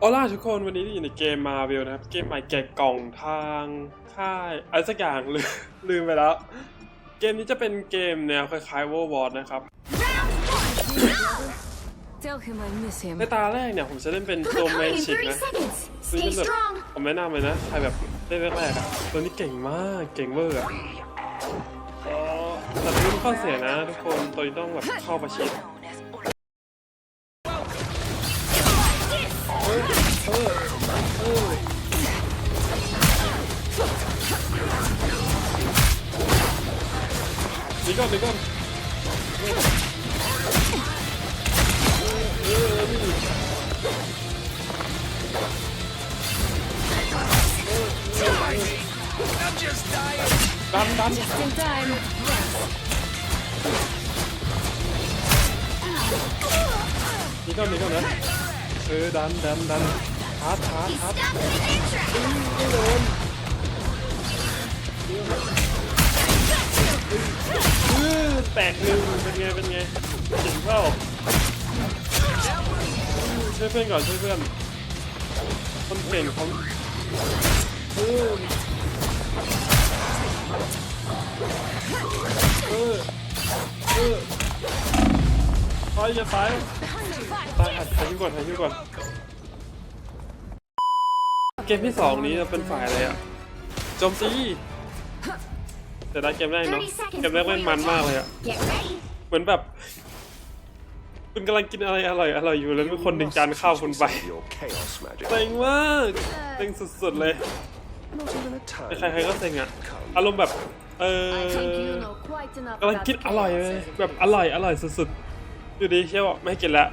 โอล่าทุกคนวันนี้อยู่ในเกมมาเวลนะครับ เกมใหม่แกะกล่องทางค่ายอะไรสักอย่างลืมลืมไปแล้ว เกมนี้จะเป็นเกมแนวคล้ายๆ World War นะครับ Tell him I miss him. ในตาแรกเนี่ยผมจะเล่นเป็นตัวเม Caught in ชิก30นะ seconds. ซึ่ง Stay เป็นแบบ strong. ผมแนะนำเลยนะใครแบบเล่นแรกๆอะตัวนี้เก่งมากเก่งเวอร์อะอ๋อแต่ไม่มีข้อเสียนะทุกคนตัวนี้ต้องแบบเข้าประชิด หนีก่อนหนีก่อนเออเออนี่ดันดัน Just in time. นี่ก่อนนี่ก่อนนะเออดันดันดันชาร์จชาร์จชาร์จ Stop the entrance. ไม่โดนเออแตกหนึ่งเป็นไง เป็นไงเจ๋งเปล่าช่วยเพื่อนก่อนช่วยเพื่อนคนเก่งขาเออเออเออตายอย่าตายตายหัดหายอยู่ก่อนหายอยู่ก่อน เกมที่สองนี้จะเป็นฝ่ายอะไรอะโจมตี แต่ได้เกมแรกเนาะ30 seconds เกมแรกเล่นมันมากเลยอะ Get ready. เหมือนแบบคุณกำลังกินอะไรอร่อยอร่อยอยู่แล้วมีคนดึงจานข้าวคุณไป Your chaos magic. เซ็งมากเซ็งสุดๆเลย Not even a time. ใครๆก็เซ็งอะอารมณ์แบบเออ I think you know quite enough กำลัง about กินอร่อยเลย chaos. แบบอร่อยอร่อยสุดๆอยู่ดีเชี่ยวบอกไม่ให้กินละ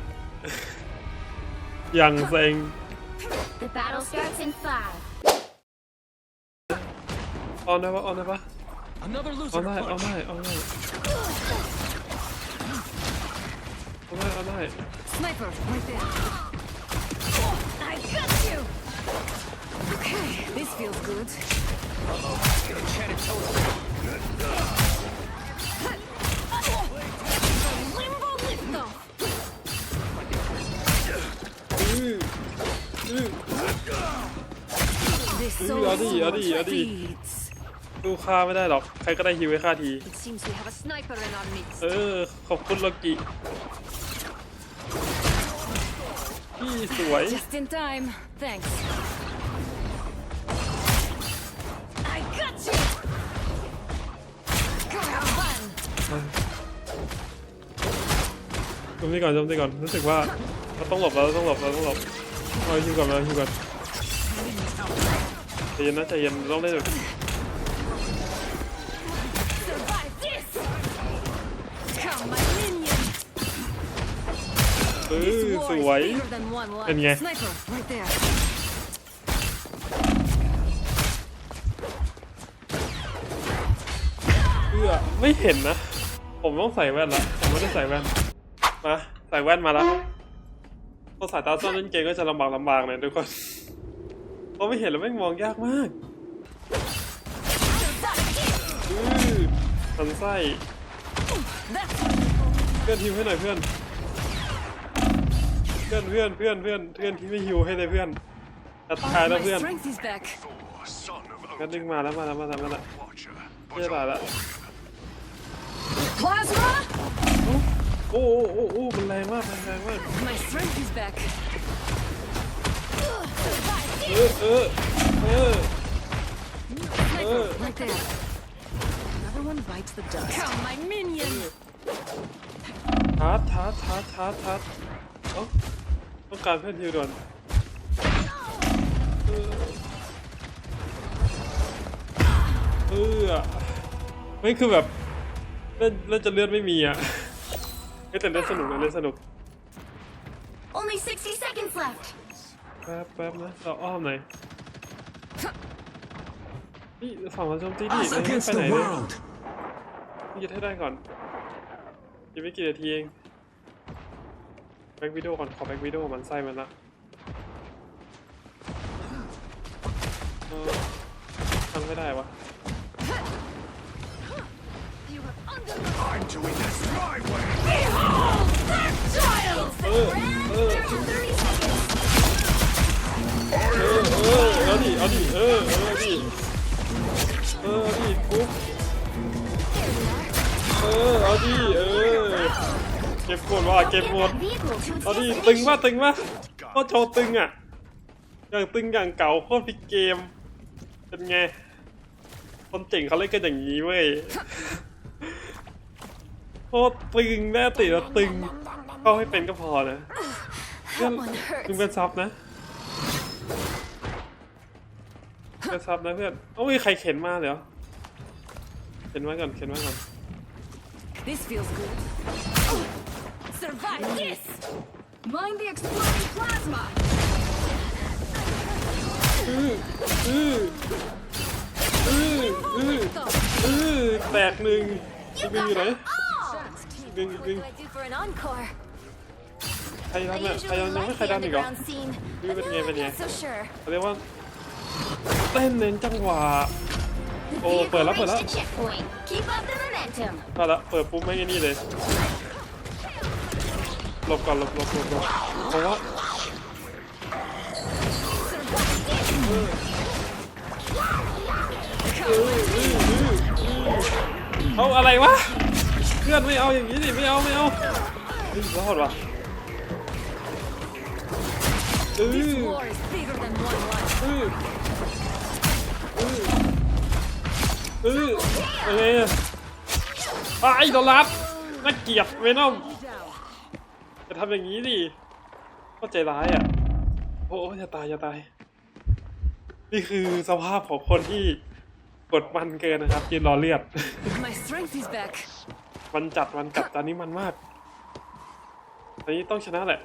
อย่างเซ็ง The battle starts in five. ออนได้ปะออนได้ปะ Another เอา loser ได้เอา punch. ได้เอาได้เอาได้เอาได้ Sniper, right there. I got you. Okay, this feels good. Limbo lift off. อื้ออื้อ This Ooh, soul Adi, Adi, Adi. feeds. ดูค่าไม่ได้หรอก ใครก็ได้ฮิวให้ค่าที It seems we have a sniper in our midst. เออ ขอบคุณโลกิพี่สวย Just in time. Thanks. I got you. Caravan. จมตีก่อนจมตีก่อน รู้สึกว่าเราต้องหลบเราต้องหลบเราต้องหลบ เอาฮิวก่อนเอาฮิวก่อนใจเย็นนะใจเย็นต้องเล่นแบบ ออ This ส war วย is bigger than one life. เป็นไง Sniper, right there. เพื่อไม่เห็นนะ ผมต้องใส่แว่นละผมไม่ได้ใส่แว่นมาใส่แว่นมาแล้วพอสายตาสั้นเล่นเกมก็จะลำบากลำบากหน่อยทุกคนเพราะไม่เห็นแล้วแม่งมองยากมากอือทันไส้ That's เพื่อนฮิวให้หน่อยเพื่อนเพื่อนเพื่อนเพื่อนเพื่อนเพื่อนที่ไม่ฮิวให้เลยเพื่อนตัดท้ายแล้ว my เพื่อน strength is back. Son of กันดึงมาแล้วมาแล้วมาแล้วมาแล้ว Watcher. เรียบร้อยแล้ว Plasma. โอ้โอ้โอ้โอ้มันแรงมากมันแรงมาก My strength is back. เออเออเออ Sniper, right there. Another one bites the dust. Come, my minion. ชาร์จชาร์จชาร์จชาร์จชาร์จเอ้า ต้องการเพื่อนฮิวด่วนเออเออไม่คือแบบเล่นเล่นจะเลือดไม่มีอะเฮ้ยแต่เล่นสนุกนะเล่นสนุก Only 60 seconds left. แป๊บแป๊บนะเราอ้อมหน่อยนี่ฝั่งเราโจมตีดิ Us เราไม่ against ไปไหน the เลย world. ยึดให้ได้ก่อนยังไม่กี่นาทีเองแบ็กวิดีโอก่อนขอแบ็กวิดีโอมันไส้มันละเออทำไม่ได้วะ You are under I'm doing this my way. Behold that child! เออเออ30 seconds. ดิเอาดิเออเออเอาดิเอ ก็บหมดว่ะเก็บหมด That vehicle to its เอาดิตึง destination. มากตึงมากโคตรโชว์ตึงอะ อย่างตึงอย่างเก่าโคตรพลิกเกม เป็นไง คนเจ๋งเขาเล่นกันอย่างนี้เว้ยโคตรตึงแน่ติแล้วตึงเข้าให้เป็นก็พอนะเพื่อน That one hurts. มึงเป็นซับนะเป็นซับนะเพื่อนโอ้ยใครเข็นมาเดี๋ยวเข็นมาก่อนเข็นมาก่อน This feels good. Survive this! Mind the exploding plasma. อื้ออื้ออื้ออื้ออื้อแตกหนึ่งอีกหนึ่งอยู่ไหน What Bing, bing. do I do for an encore? ใคร I ดันเนี่ยใคร usually ดันยัง like ไม่ใคร the ดันอีกเหรอ underground scene, Bing, but bing, now I'm bing, not bing. so sure. เขาเรียกว่าเต้นเน้นจังหวะ The Oh, vehicle pala, reached pala. a checkpoint. Keep up the momentum. ก็ละเปิดปุ๊บไม่งไอ้นี่เลย หลบก่อนหลบหลบหลบหลบเพราะว่าเอาอะไรวะเพื่อนไม่เอาอย่างนี้ดิไม่เอาไม่เอาเฮ้ยรอดวะเอ This อ war is bigger than one life. เออเออเออยังไงอะไอ้โดนรับน่าเกลียดเวนอม จะทำอย่างนี้ดิก็ใจร้ายอะ โอ้ยจะตายจะตาย นี่คือสภาพของคนที่กดมันเกินนะครับยืนรอเลือด My strength is back. มันจัดมันกัดตอนนี้มันมากตอนนี้ต้องชนะแหละ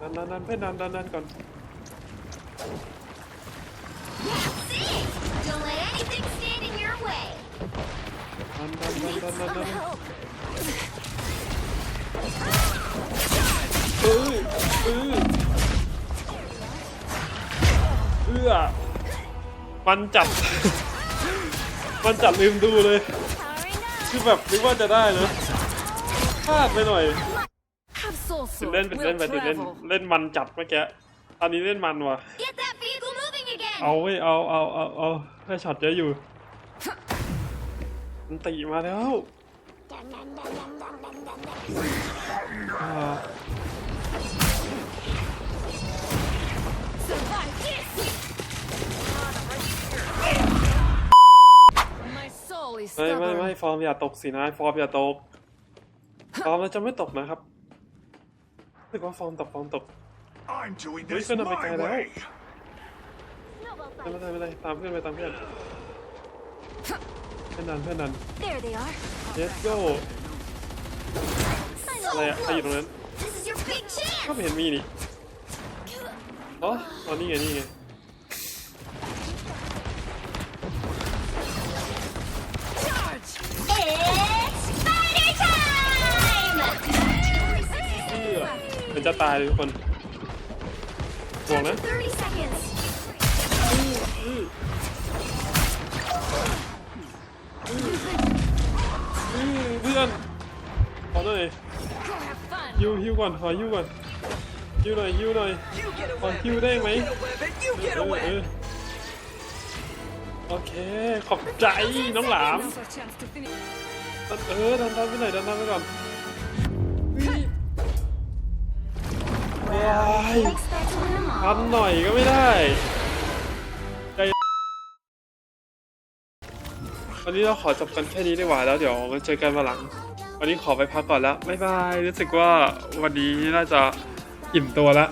ดันดันดันเพื่อนดันดันดันก่อน That's it. Don't let anything stand in your way. ดันดันดันดันดันดัน Help! เออเออเอื้อมันจัดมันจัดลืมดูเลย คือแบบนึกว่าจะได้นะพลาดไปหน่อย ตื่นเล่นตื่นเล่นไปตื่นเล่นเล่นมันจัดเมื่อกี้ตอนนี้เล่นมันว่ะ เอาเว้ยเอาเอาเอาเอาได้ช็อตเยอะอยู่ มันตีมาแล้ว ไม่ไม่ไม่ stubborn. ฟอร์มอย่าตกสินะฟอร์มอย่าตกฟอร์มเราจะไม่ตกนะครับรู้สึกว่าฟอร์มตกฟอร์มตก I'm doing Wait, this gonna my make it way. ไม่เป็นไรไม่เป็นไรตามเพื่อนไปตามเพื่อนเพื่อนดันเพื่อนดัน There they are. let's go อะไรอะใครอยู่ตรงนั้น This is your big ก็ chance. ไม่เห็นมีนี่อ๋ออ๋อนี่ไงนี่ไง Charge! It's spider time. เอื้อมันจะตายเลยทุกคนห่วงนะ30 seconds. อื้อ เพื่อนขอหน่อย Go have fun. ฮิวฮิวก่อนขอฮิวก่อนฮิวหน่อยฮิวหน่อยขอฮิวได้ไหมเออเออโอเคขอบใจน้องหลาม Now's our chance to finish. เออดันดันไปหน่อยดันดันไปก่อนอุ๊ยว้าย Expect to win them ทั all. นหน่อยก็ไม่ได้ วันนี้เราขอจบกันแค่นี้ดีกว่าแล้วเดี๋ยวมาเจอกันวันหลัง วันนี้ขอไปพักก่อนแล้วบ๊ายบายรู้สึกว่าวันนี้น่าจะอิ่มตัวแล้ว